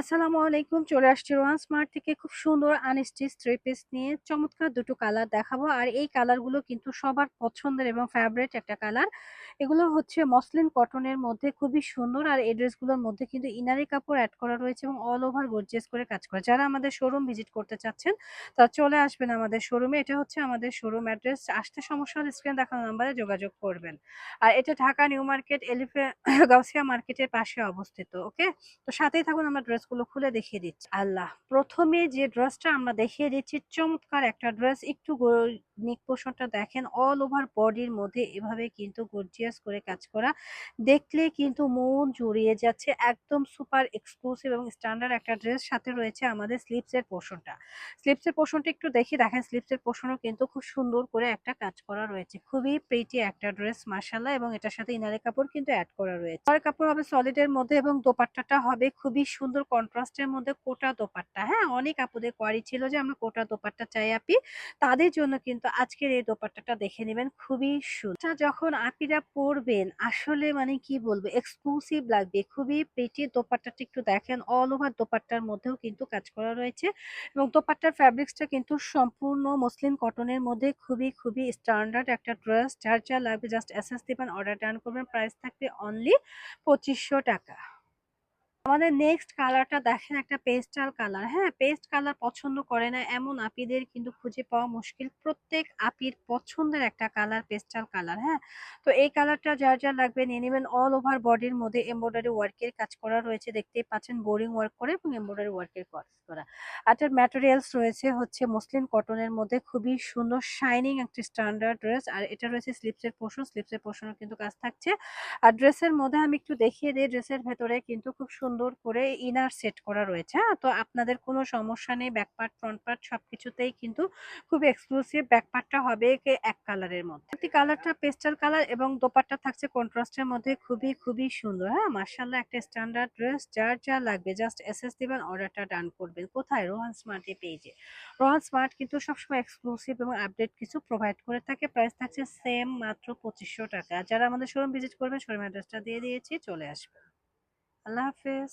আসসালামু আলাইকুম, চলে আসছি রোহান স্মার্ট থেকে খুব সুন্দর আনস্টিচ থ্রি পিস নিয়ে। চমৎকার দুটো কালার দেখাবো। আর এই কালারগুলো কিন্তু সবার পছন্দের এবং ফেভারিট একটা কালার। এগুলো হচ্ছে মসলিন কটনের মধ্যে খুবই সুন্দর। আর এই ড্রেসগুলোর মধ্যে কিন্তু ইনারি কাপড় অ্যাড করা রয়েছে এবং অল ওভার গর্জিয়াস করে কাজ করা। যারা আমাদের শোরুম ভিজিট করতে চাচ্ছেন, তারা চলে আসবেন আমাদের শোরুমে এটা হচ্ছে আমাদের শোরুম অ্যাড্রেস আসতে সমস্যা হলে স্ক্রিন দেখানো নাম্বারে যোগাযোগ করবেন। আর এটা ঢাকা নিউ মার্কেট, এলিফে গাউসিয়া মার্কেটের পাশে অবস্থিত ওকে তো সাথেই থাকুন, আমরা ড্রেসগুলো খুলে দেখিয়ে দিচ্ছি। আল্লাহ, প্রথমে যে ড্রেসটা আমরা দেখিয়ে দিচ্ছি, চমৎকার একটা ড্রেস। একটু নিক পোষণটা দেখেন অল ওভার বডির মধ্যে এভাবে কিন্তু গর্জিয়াস করে কাজ করা। দেখলে কিন্তু মন জড়িয়ে যাচ্ছে, একদম সুপার এক্সক্লুসিভ এবং স্ট্যান্ডার্ড একটা ড্রেস সাথে রয়েছে আমাদের স্লিপসের পোষণটা। স্লিপসের পোষণটা একটু দেখি, দেখেন স্লিপসের পোষণও কিন্তু খুব সুন্দর করে একটা কাজ করা রয়েছে। খুবই প্রিটি একটা ড্রেস মাসাল্লাহ এবং এটার সাথে ইনারে কাপড় কিন্তু অ্যাড করা রয়েছে। কাপড় হবে সলিডের মধ্যে এবং দোপাট্টাটা হবে খুবই সুন্দর কন্ট্রাস্টের মধ্যে কোটা দোপাট্টা। হ্যাঁ অনেক আপুদের কোয়ারি ছিল যে আমরা কোটা দোপাট্টা চাই আপি। তাদের জন্য কিন্তু আজকের এই দোপাট্টাটা দেখে নেবেন, খুবই সুন্দর যখন আপিরা পরবেন আসলে মানে কি বলব এক্সক্লুসিভ লাগবে, খুবই পেটি দোপাট্টাটা একটু দেখেন অল ওভার দোপাট্টার মধ্যেও কিন্তু কাজ করা রয়েছে এবং দোপাট্টার ফ্যাব্রিক্সটা কিন্তু সম্পূর্ণ মুসলিম কটনের মধ্যে খুবই খুবই স্ট্যান্ডার্ড একটা ড্রেস যার যা লাগবে জাস্ট এস এস দিবেন অর্ডার ডান করবেন প্রাইস থাকবে অনলি পঁচিশশো টাকা। আমাদের নেক্সট কালারটা দেখেন, একটা পেস্টাল কালার হ্যাঁ পেস্ট কালার পছন্দ করে না, এমন আপিদের কিন্তু খুঁজে পাওয়া মুশকিল। প্রত্যেক আপির পছন্দের একটা কালার পেস্টাল কালার হ্যাঁ? তো এই কালারটা যার যার লাগবে নিয়ে নেবেন। অল ওভার বডির মধ্যে এমব্রয়ডারি ওয়ার্কের কাজ করা রয়েছে। দেখতেই পাচ্ছেন বোরিং ওয়ার্ক করে এবং এমব্রয়ডারি ওয়ার্কের কাজ করা। আটার ম্যাটেরিয়ালস রয়েছে হচ্ছে মসলিন কটনের মধ্যে। খুবই সুন্দর শাইনিং একটি স্ট্যান্ডার্ড ড্রেস আর এটা রয়েছে স্লিপসের পোষণ স্লিপসের পোষণও কিন্তু কাজ থাকছে। আর ড্রেসের মধ্যে আমি একটু দেখিয়ে দিই ড্রেসের ভেতরে কিন্তু খুব সুন্দর করে ইনার সেট করা রয়েছে হ্যাঁ? তো আপনাদের কোনো সমস্যা নেই ব্যাক পার্ট ফ্রন্ট পার্ট সবকিছুতেই কিন্তু খুব এক্সক্লুসিভ ব্যাক পার্টটা হবে এক কালারের মধ্যে। একটি কালারটা পেস্টাল কালার এবং দোপাট্টা থাকছে কন্ট্রাস্টের মধ্যে, খুবই খুবই সুন্দর হ্যাঁ? মার্শাল্লাহ একটা স্ট্যান্ডার্ড ড্রেস যার যা লাগবে জাস্ট এস এস দিবেন অর্ডারটা ডান করবেন। কোথায়? রোহান স্মার্টে পেজে রোহান স্মার্ট কিন্তু সবসময় এক্সক্লুসিভ এবং আপডেট কিছু প্রোভাইড করে থাকে প্রাইস থাকছে সেম মাত্র পঁচিশশো টাকা। যারা আমাদের শোরুম ভিজিট করবেন শোরুম অ্যাড্রেসটা দিয়ে দিয়েছি, চলে আসবেন। আল্লাহ হাফেজ